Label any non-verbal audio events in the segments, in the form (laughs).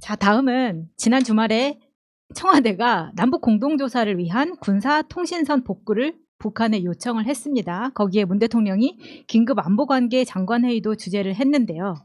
자, 다음은 지난 주말에 청와대가 남북 공동조사를 위한 군사 통신선 복구를 북한에 요청을 했습니다. 거기에 문 대통령이 긴급 안보관계 장관회의도 주재를 했는데요.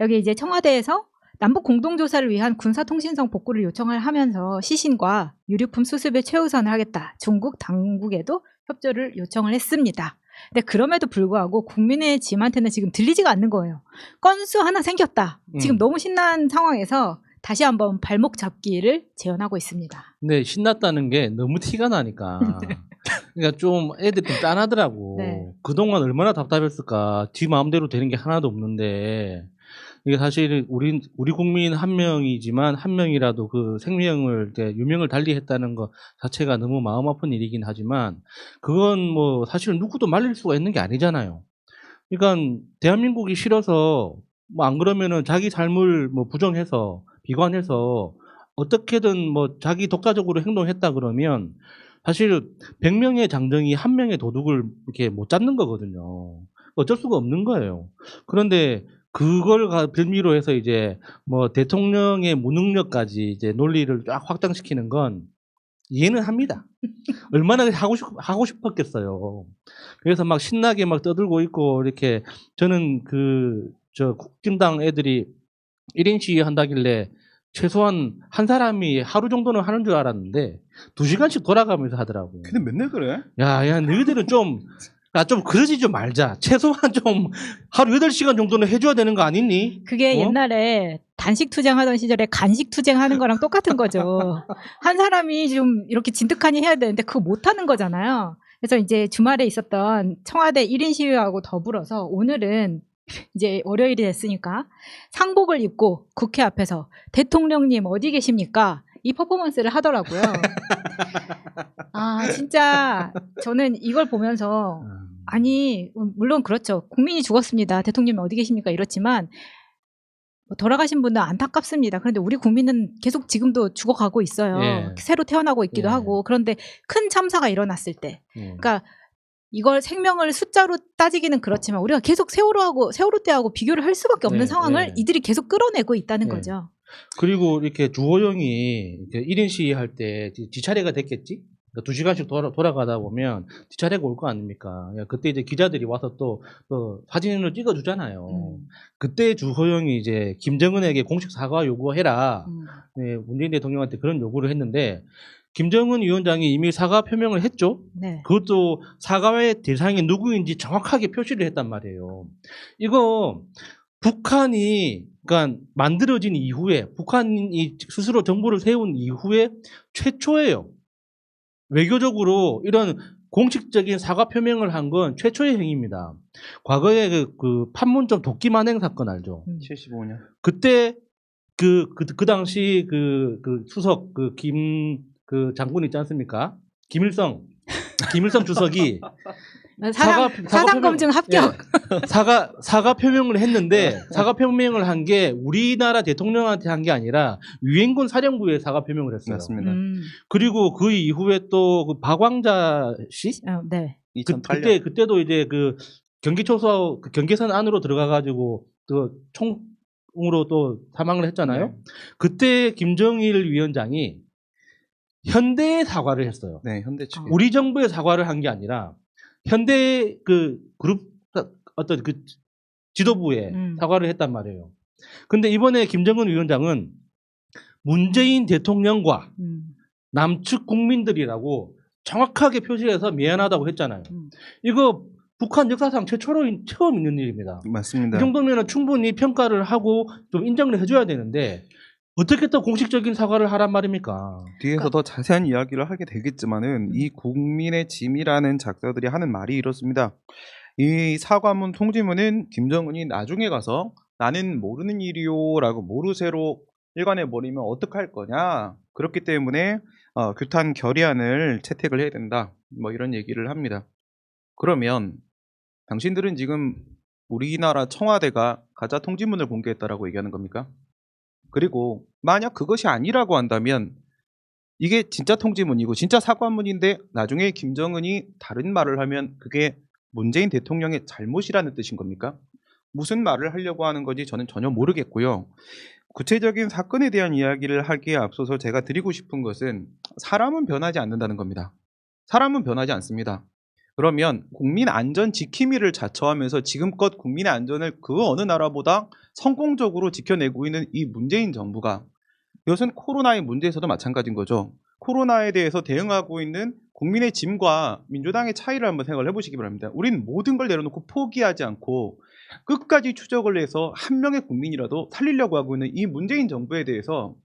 여기 이제 청와대에서 남북 공동조사를 위한 군사통신선 복구를 요청을 하면서 시신과 유류품 수습에 최우선을 하겠다. 중국 당국에도 협조를 요청을 했습니다. 근데 그럼에도 불구하고 국민의 짐한테는 지금 들리지가 않는 거예요. 건수 하나 생겼다. 지금 음. 너무 신난 상황에서 다시 한번 발목 잡기를 제안하고 있습니다. 근데 신났다는 게 너무 티가 나니까. (laughs) 그러니까 좀 애들이 좀 짠하더라고. 네. 그동안 얼마나 답답했을까. 지 마음대로 되는 게 하나도 없는데. 이게 사실 우리 우리 국민 한 명이지만 한 명이라도 그 생명을 유명을 달리했다는 것 자체가 너무 마음 아픈 일이긴 하지만 그건 뭐 사실 누구도 말릴 수가 있는 게 아니잖아요. 그러니까 대한민국이 싫어서 뭐 안 그러면은 자기 삶을 뭐 부정해서 비관해서 어떻게든 뭐 자기 독자적으로 행동했다 그러면 사실 100명의 장정이 한 명의 도둑을 이렇게 못 잡는 거거든요. 어쩔 수가 없는 거예요. 그런데 그걸 가- 빌미로 해서 이제 뭐 대통령의 무능력까지 이제 논리를 쫙 확장시키는 건 이해는 합니다. (laughs) 얼마나 하고 싶, 하고 싶었겠어요. 그래서 막 신나게 막 떠들고 있고 이렇게 저는 그 저 국진당 애들이 1인 시위 한다길래 최소한 한 사람이 하루 정도는 하는 줄 알았는데 두 시간씩 돌아가면서 하더라고요. 근데 맨날 그래? 야, 야, 너희들은 좀, 야, 좀 그러지 좀 말자. 최소한 좀 하루 8시간 정도는 해줘야 되는 거 아니니? 그게 어? 옛날에 단식 투쟁하던 시절에 간식 투쟁하는 거랑 똑같은 거죠. (laughs) 한 사람이 좀 이렇게 진득하니 해야 되는데 그거 못 하는 거잖아요. 그래서 이제 주말에 있었던 청와대 1인 시위하고 더불어서 오늘은 이제 월요일이 됐으니까 상복을 입고 국회 앞에서 대통령님 어디 계십니까? 이 퍼포먼스를 하더라고요. (laughs) 아, 진짜 저는 이걸 보면서 아니 음, 물론 그렇죠. 국민이 죽었습니다. 대통령님 어디 계십니까? 이렇지만 뭐 돌아가신 분은 안타깝습니다. 그런데 우리 국민은 계속 지금도 죽어가고 있어요. 예. 새로 태어나고 있기도 예. 하고 그런데 큰 참사가 일어났을 때, 음. 그러니까 이걸 생명을 숫자로 따지기는 그렇지만 우리가 계속 세월호하고 세월호 때하고 비교를 할 수밖에 없는 네, 상황을 네. 이들이 계속 끌어내고 있다는 네. 거죠. 그리고 이렇게 주호영이 이렇게 1인 시위 할때 지차례가 됐겠지? 그러니까 두 시간씩 돌아, 돌아가다 보면 지차례가 올 거 아닙니까? 야, 그때 이제 기자들이 와서 또, 또 사진을 찍어주잖아요. 음. 그때 주호영이 이제 김정은에게 공식 사과 요구해라. 음. 네, 문재인 대통령한테 그런 요구를 했는데 김정은 위원장이 이미 사과 표명을 했죠. 네. 그것도 사과의 대상이 누구인지 정확하게 표시를 했단 말이에요. 이거 북한이 그러니까 만들어진 이후에 북한이 스스로 정부를 세운 이후에 최초예요. 외교적으로 이런 공식적인 사과 표명을 한 건 최초의 행위입니다. 과거에 그, 그 판문점 도끼 만행 사건 알죠? 음. 75년. 그때 그, 그, 그 당시 그, 그 수석, 그 김, 그 장군 있지 않습니까? 김일성. 김일성 주석이 (laughs) 사상, 사과- 사과 표명- 검증 합격. 예, 사과, 사과 표명을 했는데 사과 표명을 한 게 우리나라 대통령한테 한 게 아니라 유엔군 사령부에 사과 표명을 했어요. 맞습니다. 음. 그리고 그 이후에 또 그 박왕자 씨? 어, 네. 그, 2008년. 그때, 그때도 이제 그 경기 초소, 그 경계선 안으로 들어가 가지고 그 총으로 또 사망을 했잖아요. 네. 그때 김정일 위원장이 현대에 사과를 했어요. 네, 현대 측. 우리 정부에 사과를 한 게 아니라 현대 그 그룹 어떤 그 지도부에 음. 사과를 했단 말이에요. 근데 이번에 김정은 위원장은 문재인 대통령과 음. 남측 국민들이라고 정확하게 표시해서 미안하다고 했잖아요. 음. 이거 북한 역사상 최초로 인- 처음 있는 일입니다. 맞습니다. 이 정도면 충분히 평가를 하고 좀 인정을 해줘야 되는데 어떻게 또 공식적인 사과를 하란 말입니까? 뒤에서 더 자세한 이야기를 하게 되겠지만은 이 국민의 짐이라는 작가들이 하는 말이 이렇습니다. 이 사과문 통지문은 김정은이 나중에 가서 나는 모르는 일이요라고 모르쇠로 일관해 버리면 어떡할 거냐. 그렇기 때문에 어, 규탄 결의안을 채택을 해야 된다. 뭐 이런 얘기를 합니다. 그러면 당신들은 지금 우리나라 청와대가 가짜 통지문을 공개했다라고 얘기하는 겁니까? 그리고 만약 그것이 아니라고 한다면 이게 진짜 통지문이고 진짜 사과문인데 나중에 김정은이 다른 말을 하면 그게 문재인 대통령의 잘못이라는 뜻인 겁니까? 무슨 말을 하려고 하는 건지 저는 전혀 모르겠고요. 구체적인 사건에 대한 이야기를 하기에 앞서서 제가 드리고 싶은 것은 사람은 변하지 않는다는 겁니다. 사람은 변하지 않습니다. 그러면 국민 안전 지킴이를 자처하면서 지금껏 국민의 안전을 그 어느 나라보다 성공적으로 지켜내고 있는 이 문재인 정부가 이것은 코로나의 문제에서도 마찬가지인 거죠. 코로나에 대해서 대응하고 있는 국민의 짐과 민주당의 차이를 한번 생각을 해보시기 바랍니다. 우린 모든 걸 내려놓고 포기하지 않고 끝까지 추적을 해서 한 명의 국민이라도 살리려고 하고 있는 이 문재인 정부에 대해서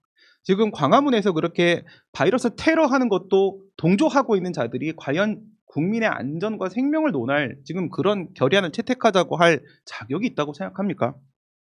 지금 광화문에서 그렇게 바이러스 테러하는 것도 동조하고 있는 자들이 과연 국민의 안전과 생명을 논할 지금 그런 결의안을 채택하자고 할 자격이 있다고 생각합니까?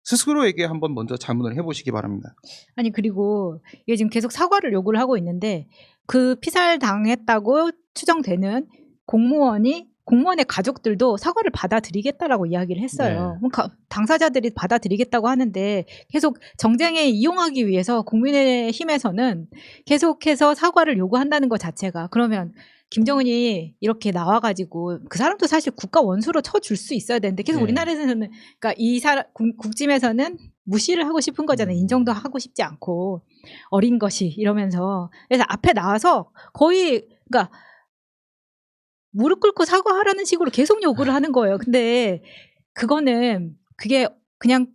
스스로에게 한번 먼저 자문을 해보시기 바랍니다. 아니 그리고 이게 지금 계속 사과를 요구를 하고 있는데 그 피살 당했다고 추정되는 공무원이 공무원의 가족들도 사과를 받아들이겠다라고 이야기를 했어요. 네. 가- 당사자들이 받아들이겠다고 하는데 계속 정쟁에 이용하기 위해서 국민의힘에서는 계속해서 사과를 요구한다는 것 자체가 그러면 김정은이 이렇게 나와가지고 그 사람도 사실 국가 원수로 쳐줄 수 있어야 되는데 계속 네. 우리나라에서는 그러니까 이 사람 국- 국짐에서는 무시를 하고 싶은 거잖아요. 음. 인정도 하고 싶지 않고 어린 것이 이러면서 그래서 앞에 나와서 거의 그러니까 무릎 꿇고 사과하라는 식으로 계속 요구를 하는 거예요. 근데 그거는 그게 그냥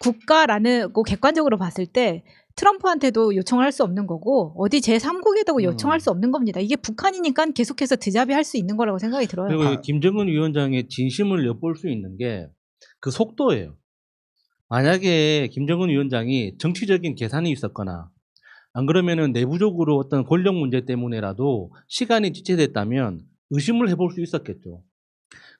국가라는 거 객관적으로 봤을 때 트럼프한테도 요청할 수 없는 거고 어디 제3국에도 요청할 음. 수 없는 겁니다. 이게 북한이니까 계속해서 드자비 할수 있는 거라고 생각이 들어요. 그리고 아. 김정은 위원장의 진심을 엿볼 수 있는 게 그 속도예요. 만약에 김정은 위원장이 정치적인 계산이 있었거나 안 그러면은 내부적으로 어떤 권력 문제 때문에라도 시간이 지체됐다면 의심을 해볼 수 있었겠죠.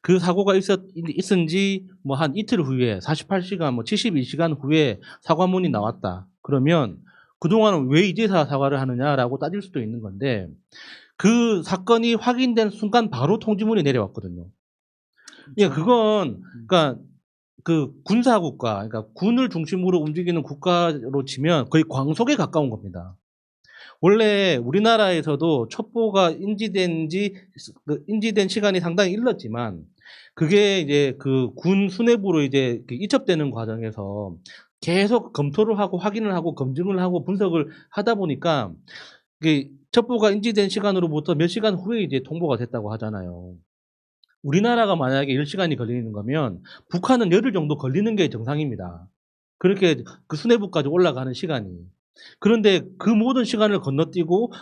그 사고가 있었, 있은 지 뭐 한 이틀 후에 48시간, 뭐 72시간 후에 사과문이 나왔다. 그러면 그동안은 왜 이제서 사과를 하느냐라고 따질 수도 있는 건데 그 사건이 확인된 순간 바로 통지문이 내려왔거든요. 예, 그건 그러니까 그 군사국가, 그러니까 군을 중심으로 움직이는 국가로 치면 거의 광속에 가까운 겁니다. 원래 우리나라에서도 첩보가 인지된지 그 인지된 시간이 상당히 일렀지만 그게 이제 그 군 수뇌부로 이제 그 이첩되는 과정에서 계속 검토를 하고 확인을 하고 검증을 하고 분석을 하다 보니까 그 첩보가 인지된 시간으로부터 몇 시간 후에 이제 통보가 됐다고 하잖아요. 우리나라가 만약에 10시간이 걸리는 거면 북한은 열흘 정도 걸리는 게 정상입니다. 그렇게 그 수뇌부까지 올라가는 시간이. 그런데 그 모든 시간을 건너뛰고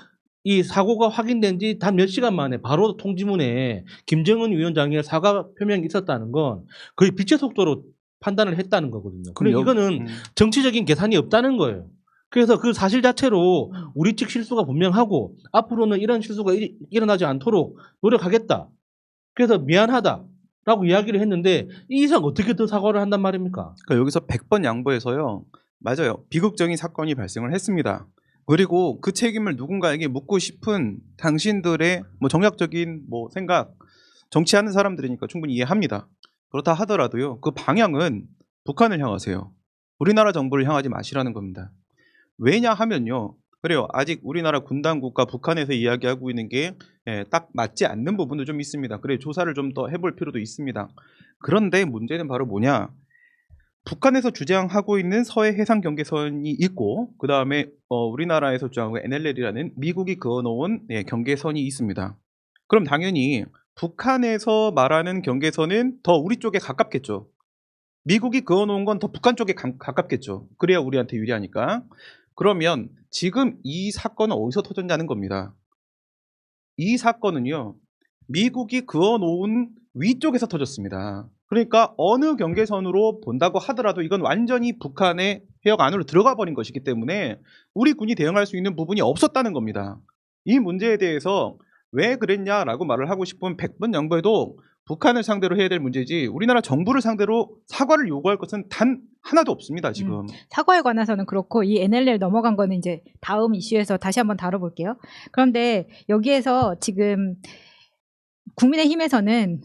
이 사고가 확인된 지 단 몇 시간 만에 바로 통지문에 김정은 위원장의 사과 표명이 있었다는 건 거의 빛의 속도로 판단을 했다는 거거든요. 여- 이거는 음. 정치적인 계산이 없다는 거예요. 그래서 그 사실 자체로 우리 측 실수가 분명하고 앞으로는 이런 실수가 일, 일어나지 않도록 노력하겠다. 그래서 미안하다. 라고 이야기를 했는데 이 이상 어떻게 더 사과를 한단 말입니까? 그러니까 여기서 100번 양보해서요. 맞아요. 비극적인 사건이 발생을 했습니다. 그리고 그 책임을 누군가에게 묻고 싶은 당신들의 뭐 정략적인 뭐 생각, 정치하는 사람들이니까 충분히 이해합니다. 그렇다 하더라도요. 그 방향은 북한을 향하세요. 우리나라 정부를 향하지 마시라는 겁니다. 왜냐 하면요. 그래요. 아직 우리나라 군 당국과 북한에서 이야기하고 있는 게 예, 딱 맞지 않는 부분도 좀 있습니다. 그래 조사를 좀 더 해볼 필요도 있습니다. 그런데 문제는 바로 뭐냐? 북한에서 주장하고 있는 서해 해상 경계선이 있고 그 다음에 우리나라에서 주장하고 NLL이라는 미국이 그어놓은 예, 경계선이 있습니다. 그럼 당연히 북한에서 말하는 경계선은 더 우리 쪽에 가깝겠죠. 미국이 그어놓은 건 더 북한 쪽에 가, 가깝겠죠. 그래야 우리한테 유리하니까. 그러면 지금 이 사건은 어디서 터졌냐는 겁니다. 이 사건은요, 미국이 그어놓은 위쪽에서 터졌습니다. 그러니까 어느 경계선으로 본다고 하더라도 이건 완전히 북한의 해역 안으로 들어가 버린 것이기 때문에 우리 군이 대응할 수 있는 부분이 없었다는 겁니다. 이 문제에 대해서 왜 그랬냐라고 말을 하고 싶으면 100번 양보해도 북한을 상대로 해야 될 문제지 우리나라 정부를 상대로 사과를 요구할 것은 단 하나도 없습니다, 지금. 사과에 관해서는 그렇고 이 NLL 넘어간 거는 이제 다음 이슈에서 다시 한번 다뤄볼게요. 그런데 여기에서 지금 국민의힘에서는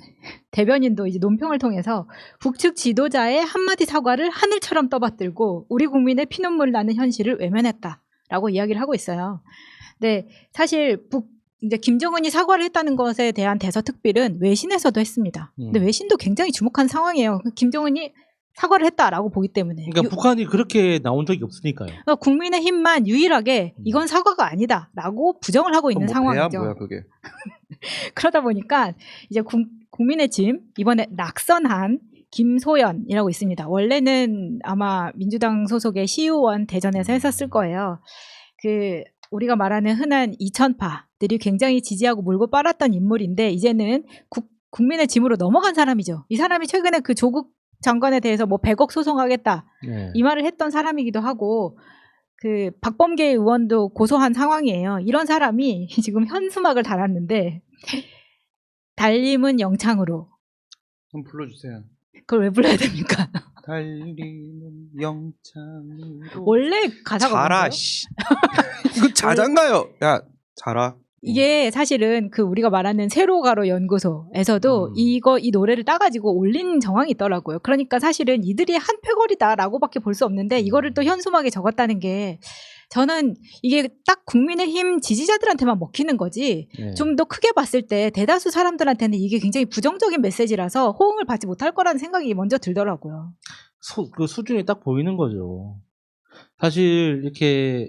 대변인도 이제 논평을 통해서 북측 지도자의 한마디 사과를 하늘처럼 떠받들고 우리 국민의 피눈물 나는 현실을 외면했다라고 이야기를 하고 있어요. 근데 사실 북 이제 김정은이 사과를 했다는 것에 대한 대서특필은 외신에서도 했습니다. 근데 음. 외신도 굉장히 주목한 상황이에요. 김정은이 사과를 했다라고 보기 때문에 그러니까 유- 북한이 그렇게 나온 적이 없으니까요. 그러니까 국민의힘만 유일하게 음. 이건 사과가 아니다라고 부정을 하고 있는 뭐 상황이죠. 뭐야 그게. (laughs) 그러다 보니까 이제 국, 국민의 짐 이번에 낙선한 김소연이라고 있습니다. 원래는 아마 민주당 소속의 시의원 대전에서 했었을 거예요. 그 우리가 말하는 흔한 이천파들이 굉장히 지지하고 물고 빨았던 인물인데 이제는 국, 국민의 짐으로 넘어간 사람이죠. 이 사람이 최근에 그 조국 장관에 대해서 뭐 100억 소송하겠다 네. 이 말을 했던 사람이기도 하고 그 박범계 의원도 고소한 상황이에요. 이런 사람이 (laughs) 지금 현수막을 달았는데 달림은 영창으로 좀 불러주세요. 그걸 왜 불러야 됩니까? (laughs) 달리는 영창으로. 원래 가사가 자라? 씨. 이거 자장가요. 야 자라. 이게 사실은 그 우리가 말하는 세로가로 연구소에서도 음. 이거 이 노래를 따가지고 올린 정황이 있더라고요. 그러니까 사실은 이들이 한 패거리다라고밖에 볼 수 없는데 이거를 또 현수막에 적었다는 게 저는 이게 딱 국민의힘 지지자들한테만 먹히는 거지 네. 좀 더 크게 봤을 때 대다수 사람들한테는 이게 굉장히 부정적인 메시지라서 호응을 받지 못할 거라는 생각이 먼저 들더라고요. 수, 그 수준이 딱 보이는 거죠. 사실 이렇게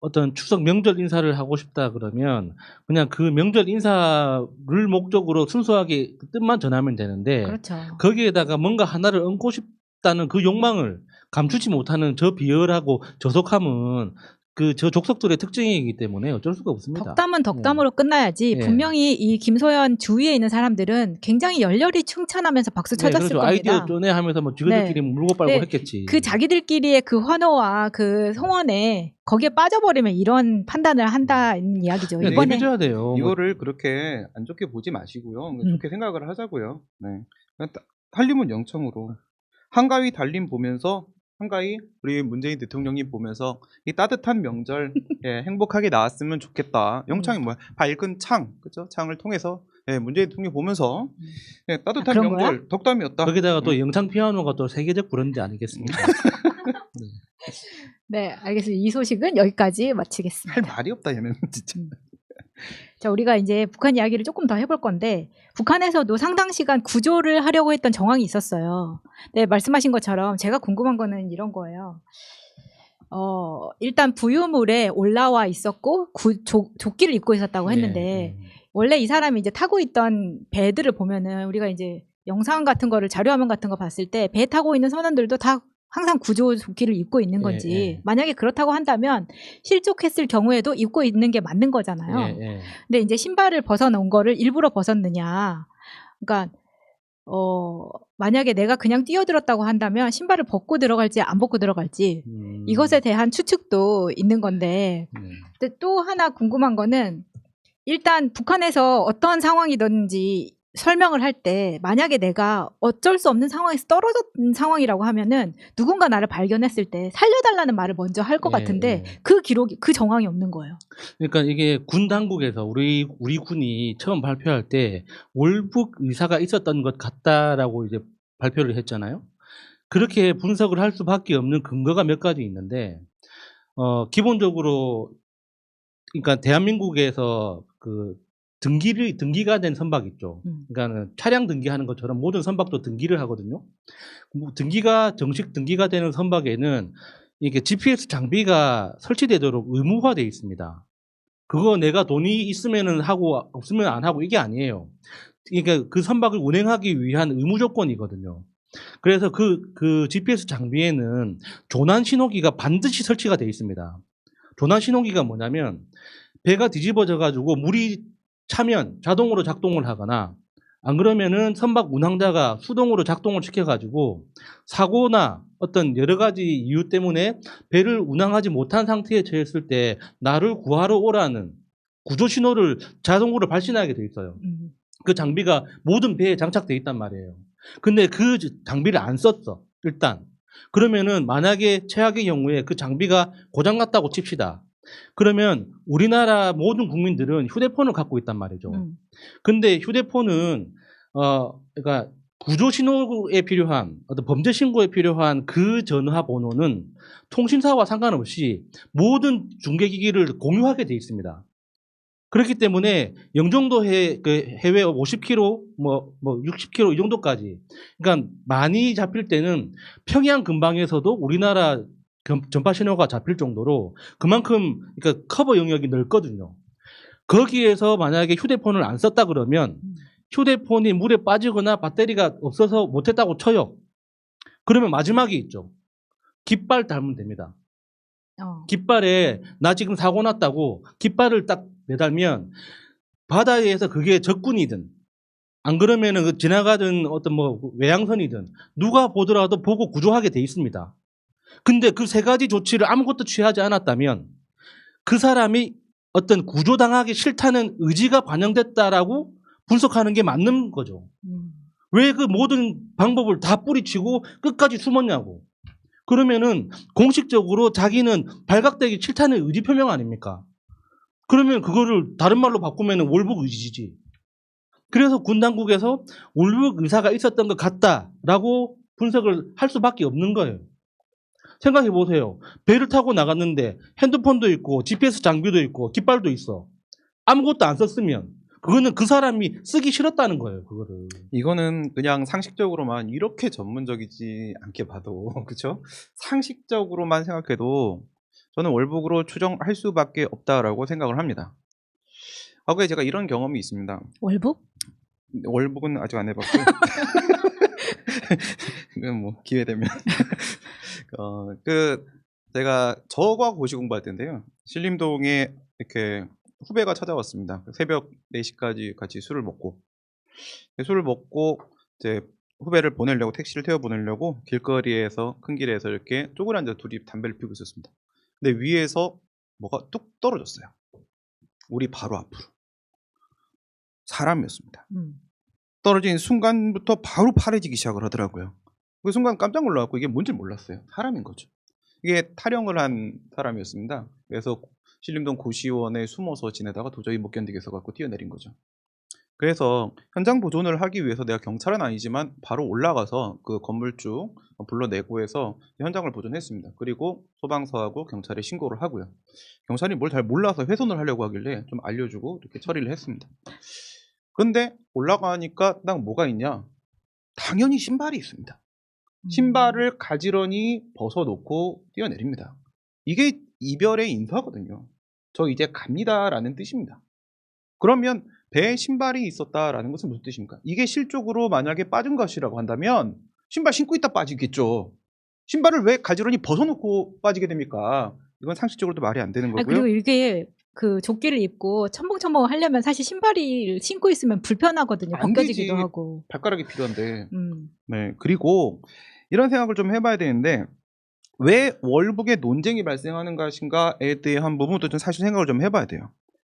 어떤 추석 명절 인사를 하고 싶다 그러면 그냥 그 명절 인사를 목적으로 순수하게 그 뜻만 전하면 되는데 그렇죠. 거기에다가 뭔가 하나를 얹고 싶다는 그 욕망을 감추지 못하는 저 비열하고 저속함은 그 저 족속들의 특징이기 때문에 어쩔 수가 없습니다. 덕담은 덕담으로 끝나야지 네. 분명히 이 김소연 주위에 있는 사람들은 굉장히 열렬히 칭찬하면서 박수 네, 쳐줬을 그렇죠. 겁니다. 아이디어 쪼네 하면서 뭐 지그들끼리 물고 빨고 네. 했겠지. 그 자기들끼리의 그 환호와 그 성원에 거기에 빠져버리면 이런 판단을 한다는 이야기죠. 네, 이번에 내줘야 돼요. 뭐 이거를 그렇게 안 좋게 보지 마시고요. 음. 좋게 생각을 하자고요. 네. 그냥 다- 달림은 영창으로 한가위 달림 보면서 한가위 우리 문재인 대통령님 보면서 이 따뜻한 명절 (laughs) 예, 행복하게 나왔으면 좋겠다. 영창이 뭐야? 밝은 창, 그죠? 창을 통해서 예, 문재인 대통령 보면서 예, 아, 따뜻한 그런 명절 덕담이었다. 거기다가 또 음. 영창 피아노가 또 세계적 브랜드 아니겠습니까? (laughs) 네 알겠습니다. 이 소식은 여기까지 마치겠습니다. 할 말이 없다 얘는 진짜. (laughs) 자, 우리가 이제 북한 이야기를 조금 더 해볼 건데, 북한에서도 상당 시간 구조를 하려고 했던 정황이 있었어요. 네, 말씀하신 것처럼 제가 궁금한 거는 이런 거예요. 어, 일단 부유물에 올라와 있었고, 구, 조, 조끼를 입고 있었다고 했는데, 네, 네. 원래 이 사람이 이제 타고 있던 배들을 보면은 우리가 이제 영상 같은 거를 자료화면 같은 거 봤을 때 배 타고 있는 선원들도 다 항상 구조 조끼를 입고 있는 건지 예, 예. 만약에 그렇다고 한다면 실족했을 경우에도 입고 있는 게 맞는 거잖아요. 예, 예. 근데 이제 신발을 벗어놓은 거를 일부러 벗었느냐. 그러니까 어 만약에 내가 그냥 뛰어들었다고 한다면 신발을 벗고 들어갈지 안 벗고 들어갈지 음, 이것에 대한 추측도 있는 건데 네. 근데 또 하나 궁금한 거는 일단 북한에서 어떤 상황이든지 설명을 할 때 만약에 내가 어쩔 수 없는 상황에서 떨어졌는 상황이라고 하면은 누군가 나를 발견했을 때 살려달라는 말을 먼저 할 것 예, 같은데 예. 그 기록이 그 정황이 없는 거예요. 그러니까 이게 군 당국에서 우리 우리 군이 처음 발표할 때 월북 의사가 있었던 것 같다라고 이제 발표를 했잖아요. 그렇게 분석을 할 수밖에 없는 근거가 몇 가지 있는데 어 기본적으로 그러니까 대한민국에서 그 등기를 등기가 된 선박 있죠. 음. 그러니까는 차량 등기하는 것처럼 모든 선박도 등기를 하거든요. 뭐 등기가 정식 등기가 되는 선박에는 이게 GPS 장비가 설치되도록 의무화돼 있습니다. 그거 내가 돈이 있으면은 하고 없으면 안 하고 이게 아니에요. 그러니까 그 선박을 운행하기 위한 의무 조건이거든요. 그래서 그, 그 GPS 장비에는 조난 신호기가 반드시 설치가 되어 있습니다. 조난 신호기가 뭐냐면 배가 뒤집어져 가지고 물이 차면 자동으로 작동을 하거나 안 그러면은 선박 운항자가 수동으로 작동을 시켜가지고 사고나 어떤 여러 가지 이유 때문에 배를 운항하지 못한 상태에 처했을 때 나를 구하러 오라는 구조 신호를 자동으로 발신하게 돼 있어요. 음. 그 장비가 모든 배에 장착돼 있단 말이에요. 근데 그 장비를 안 썼어. 일단. 그러면은 만약에 최악의 경우에 그 장비가 고장 났다고 칩시다. 그러면 우리나라 모든 국민들은 휴대폰을 갖고 있단 말이죠. 음. 근데 휴대폰은 어 그러니까 구조 신호에 필요한 어떤 범죄 신고에 필요한 그 전화 번호는 통신사와 상관없이 모든 중계기기를 공유하게 돼 있습니다. 그렇기 때문에 영종도 해, 그 해외 50km, 뭐, 뭐 60km 이 정도까지. 그러니까 많이 잡힐 때는 평양 근방에서도 우리나라 금- 전파 신호가 잡힐 정도로 그만큼 그러니까 커버 영역이 넓거든요. 거기에서 만약에 휴대폰을 안 썼다 그러면 음. 휴대폰이 물에 빠지거나 배터리가 없어서 못했다고 쳐요. 그러면 마지막에 있죠. 깃발 달면 됩니다. 어. 깃발에 나 지금 사고 났다고 깃발을 딱 매달면 바다에서 그게 적군이든 안 그러면은 그 지나가던 어떤 뭐 외양선이든 누가 보더라도 보고 구조하게 돼 있습니다. 근데 그 세 가지 조치를 아무것도 취하지 않았다면 그 사람이 어떤 구조당하기 싫다는 의지가 반영됐다라고 분석하는 게 맞는 거죠. 음. 왜그 모든 방법을 다 뿌리치고 끝까지 숨었냐고. 그러면은 공식적으로 자기는 발각되기 싫다는 의지 표명 아닙니까? 그러면 그거를 다른 말로 바꾸면 월북 의지지. 그래서 군 당국에서 월북 의사가 있었던 것 같다라고 분석을 할 수밖에 없는 거예요. 생각해 보세요. 배를 타고 나갔는데 핸드폰도 있고 GPS 장비도 있고 깃발도 있어. 아무것도 안 썼으면 그거는 그 사람이 쓰기 싫었다는 거예요. 그거를. 이거는 그냥 상식적으로만 이렇게 전문적이지 않게 봐도 (laughs) 그렇죠? 상식적으로만 생각해도 저는 월북으로 추정할 수밖에 없다라고 생각을 합니다. 과거에 제가 이런 경험이 있습니다. 월북? 월북은 아직 안 해봤고 (laughs) 요. (laughs) 그건 뭐 기회 되면 (laughs) 어, 그 제가 저과 고시 공부할 때인데요. 신림동에 이렇게 후배가 찾아왔습니다. 새벽 4시까지 같이 술을 먹고 술을 먹고 이제 후배를 보내려고 택시를 태워 보내려고 길거리에서 큰 길에서 이렇게 쪼그려 앉아 둘이 담배를 피우고 있었습니다. 근데 위에서 뭐가 뚝 떨어졌어요. 우리 바로 앞으로 사람이었습니다. 음. 떨어진 순간부터 바로 파래지기 시작을 하더라고요. 그 순간 깜짝 놀라갖고 이게 뭔지 몰랐어요. 사람인 거죠. 이게 탈영을 한 사람이었습니다. 그래서 신림동 고시원에 숨어서 지내다가 도저히 못 견디겠어 갖고 뛰어내린 거죠. 그래서 현장 보존을 하기 위해서 내가 경찰은 아니지만 바로 올라가서 그 건물주 불러내고 해서 현장을 보존했습니다. 그리고 소방서하고 경찰에 신고를 하고요. 경찰이 뭘 잘 몰라서 훼손을 하려고 하길래 좀 알려주고 이렇게 처리를 했습니다. 근데 올라가니까 딱 뭐가 있냐? 당연히 신발이 있습니다. 음. 신발을 가지런히 벗어놓고 뛰어내립니다. 이게 이별의 인사거든요. 저 이제 갑니다라는 뜻입니다. 그러면 배에 신발이 있었다라는 것은 무슨 뜻입니까? 이게 실적으로 만약에 빠진 것이라고 한다면 신발 신고 있다 빠지겠죠. 신발을 왜 가지런히 벗어놓고 빠지게 됩니까? 이건 상식적으로도 말이 안 되는 아, 거고요. 그리고 이게 그 조끼를 입고 첨벙첨벙 하려면 사실 신발을 신고 있으면 불편하거든요. 안 벗겨지기도. 하고. 발가락이 필요한데 음. 네, 그리고 이런 생각을 좀 해봐야 되는데 왜 월북에 논쟁이 발생하는 것인가에 대한 부분도 좀 사실 생각을 좀 해봐야 돼요.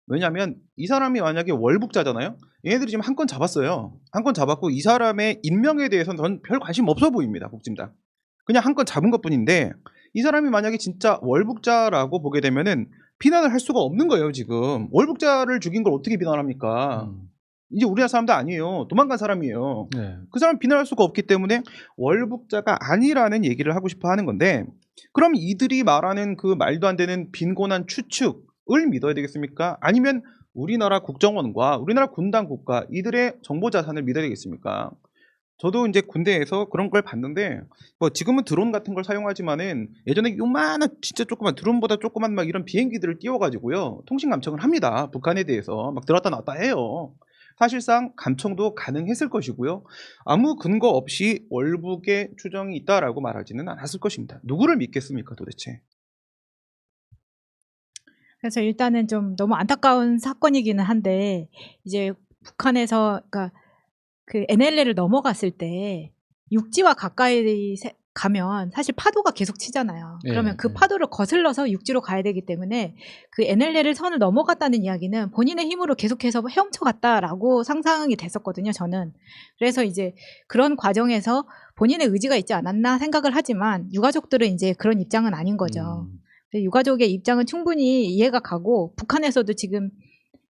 왜냐하면 이 사람이 만약에 월북자잖아요. 얘네들이 지금 한 건 잡았어요. 한 건 잡았고 이 사람의 인명에 대해서는 전별 관심 없어 보입니다. 국짐당. 그냥 한 건 잡은 것뿐인데 이 사람이 만약에 진짜 월북자라고 보게 되면은 비난을 할 수가 없는 거예요. 지금 월북자를 죽인 걸 어떻게 비난합니까? 음. 이제 우리나라 사람도 아니에요. 도망간 사람이에요. 네. 그 사람 비난할 수가 없기 때문에 월북자가 아니라는 얘기를 하고 싶어 하는 건데 그럼 이들이 말하는 그 말도 안 되는 빈곤한 추측을 믿어야 되겠습니까? 아니면 우리나라 국정원과 우리나라 군 당국과 이들의 정보 자산을 믿어야 되겠습니까? 저도 이제 군대에서 그런 걸 봤는데 뭐 지금은 드론 같은 걸 사용하지만은 예전에 요만한 진짜 조그만 드론보다 조그만 막 이런 비행기들을 띄워가지고요. 통신 감청을 합니다. 북한에 대해서 막 들었다 놨다 해요. 사실상 감청도 가능했을 것이고요. 아무 근거 없이 월북의 추정이 있다라고 말하지는 않았을 것입니다. 누구를 믿겠습니까 도대체? 그래서 일단은 좀 너무 안타까운 사건이기는 한데 이제 북한에서 그러니까 그 NLL을 넘어갔을 때 육지와 가까이 세- 가면 사실 파도가 계속 치잖아요. 네, 그러면 그 네. 파도를 거슬러서 육지로 가야 되기 때문에 그 NLL을 선을 넘어갔다는 이야기는 본인의 힘으로 계속해서 헤엄쳐 갔다라고 상상이 됐었거든요. 저는 그래서 이제 그런 과정에서 본인의 의지가 있지 않았나 생각을 하지만 유가족들은 이제 그런 입장은 아닌 거죠. 음. 유가족의 입장은 충분히 이해가 가고 북한에서도 지금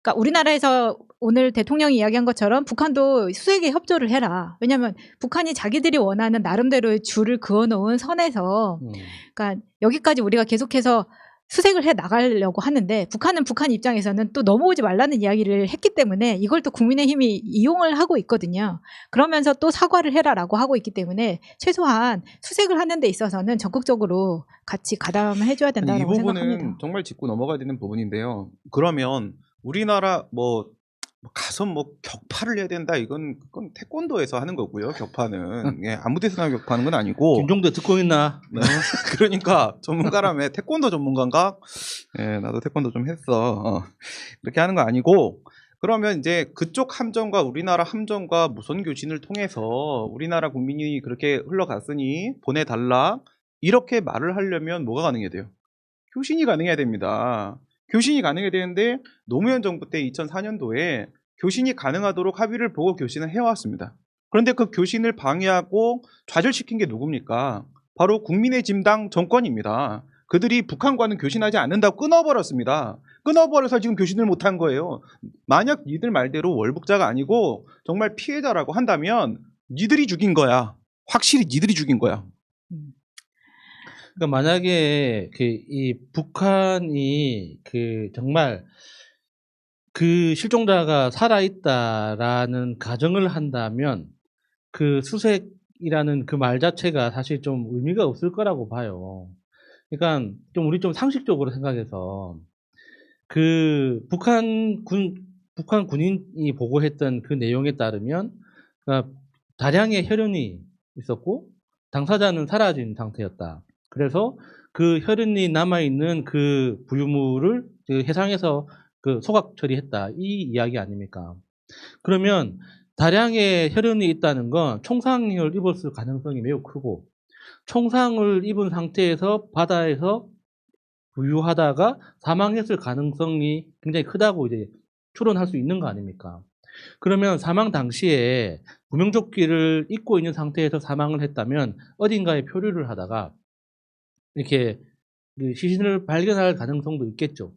그러니까 우리나라에서 오늘 대통령이 이야기한 것처럼 북한도 수색에 협조를 해라. 왜냐하면 북한이 자기들이 원하는 나름대로의 줄을 그어놓은 선에서 음. 그러니까 여기까지 우리가 계속해서 수색을 해 나가려고 하는데 북한은 북한 입장에서는 또 넘어오지 말라는 이야기를 했기 때문에 이걸 또 국민의힘이 이용을 하고 있거든요. 그러면서 또 사과를 해라라고 하고 있기 때문에 최소한 수색을 하는 데 있어서는 적극적으로 같이 가담을 해줘야 아니, 이 된다고 부분은 생각합니다. 정말 짚고 넘어가야 되는 부분인데요. 그러면 우리나라 뭐뭐 가서 뭐 격파를 해야 된다 이건 그건 태권도에서 하는 거고요. 격파는 (laughs) 예, 아무 데서나 격파하는 건 아니고 김종대 듣고 있나? (laughs) 네. (laughs) 그러니까 전문가라며 태권도 전문가인가? 예, 나도 태권도 좀 했어. 어. 그렇게 하는 거 아니고 그러면 이제 그쪽 함정과 우리나라 함정과 무선 교신을 통해서 우리나라 국민이 그렇게 흘러갔으니 보내달라 이렇게 말을 하려면 뭐가 가능해야 돼요? 교신이 가능해야 됩니다. 교신이 가능해야 되는데 노무현 정부 때 2004년도에 교신이 가능하도록 합의를 보고 교신을 해왔습니다. 그런데 그 교신을 방해하고 좌절시킨 게 누굽니까? 바로 국민의 짐당 정권입니다. 그들이 북한과는 교신하지 않는다고 끊어버렸습니다. 끊어버려서 지금 교신을 못한 거예요. 만약 니들 말대로 월북자가 아니고 정말 피해자라고 한다면 니들이 죽인 거야. 확실히 니들이 죽인 거야. 그러니까 만약에 그 이 북한이 그 정말 그 실종자가 살아 있다라는 가정을 한다면 그 수색이라는 그 말 자체가 사실 좀 의미가 없을 거라고 봐요. 그러니까 좀 우리 좀 상식적으로 생각해서 그 북한 군 북한 군인이 보고했던 그 내용에 따르면 그러니까 다량의 혈흔이 있었고 당사자는 사라진 상태였다. 그래서 그 혈흔이 남아 있는 그 부유물을 그 해상에서 그 소각 처리했다. 이 이야기 아닙니까? 그러면 다량의 혈흔이 있다는 건 총상을 입었을 가능성이 매우 크고 총상을 입은 상태에서 바다에서 부유하다가 사망했을 가능성이 굉장히 크다고 이제 추론할 수 있는 거 아닙니까? 그러면 사망 당시에 구명조끼를 입고 있는 상태에서 사망을 했다면 어딘가에 표류를 하다가 이렇게 그 시신을 발견할 가능성도 있겠죠.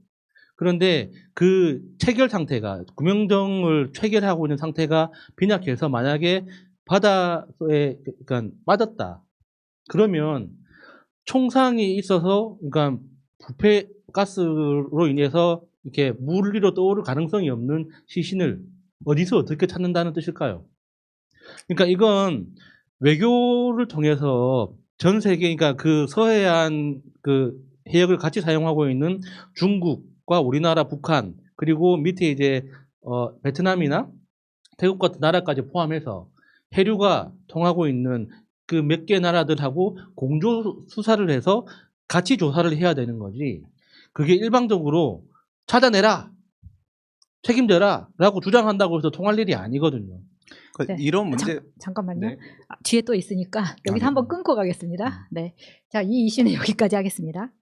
그런데 그 체결 상태가 구명정을 체결하고 있는 상태가 빈약해서 만약에 바다에 그러니까 빠졌다. 그러면 총상이 있어서 그러니까 부패 가스로 인해서 이렇게 물 위로 떠오를 가능성이 없는 시신을 어디서 어떻게 찾는다는 뜻일까요? 그러니까 이건 외교를 통해서 전 세계, 그러니까 그 서해안 그 해역을 같이 사용하고 있는 중국과 우리나라, 북한, 그리고 밑에 이제 어, 베트남이나 태국 같은 나라까지 포함해서 해류가 통하고 있는 그 몇 개 나라들하고 공조 수사를 해서 같이 조사를 해야 되는 거지. 그게 일방적으로 찾아내라, 책임져라, 라고 주장한다고 해서 통할 일이 아니거든요. 그 네. 이런 문제 잠깐만요. 네. 아, 뒤에 또 있으니까 여기서 네. 한번 끊고 가겠습니다. 네. 자, 이 이슈는 여기까지 하겠습니다.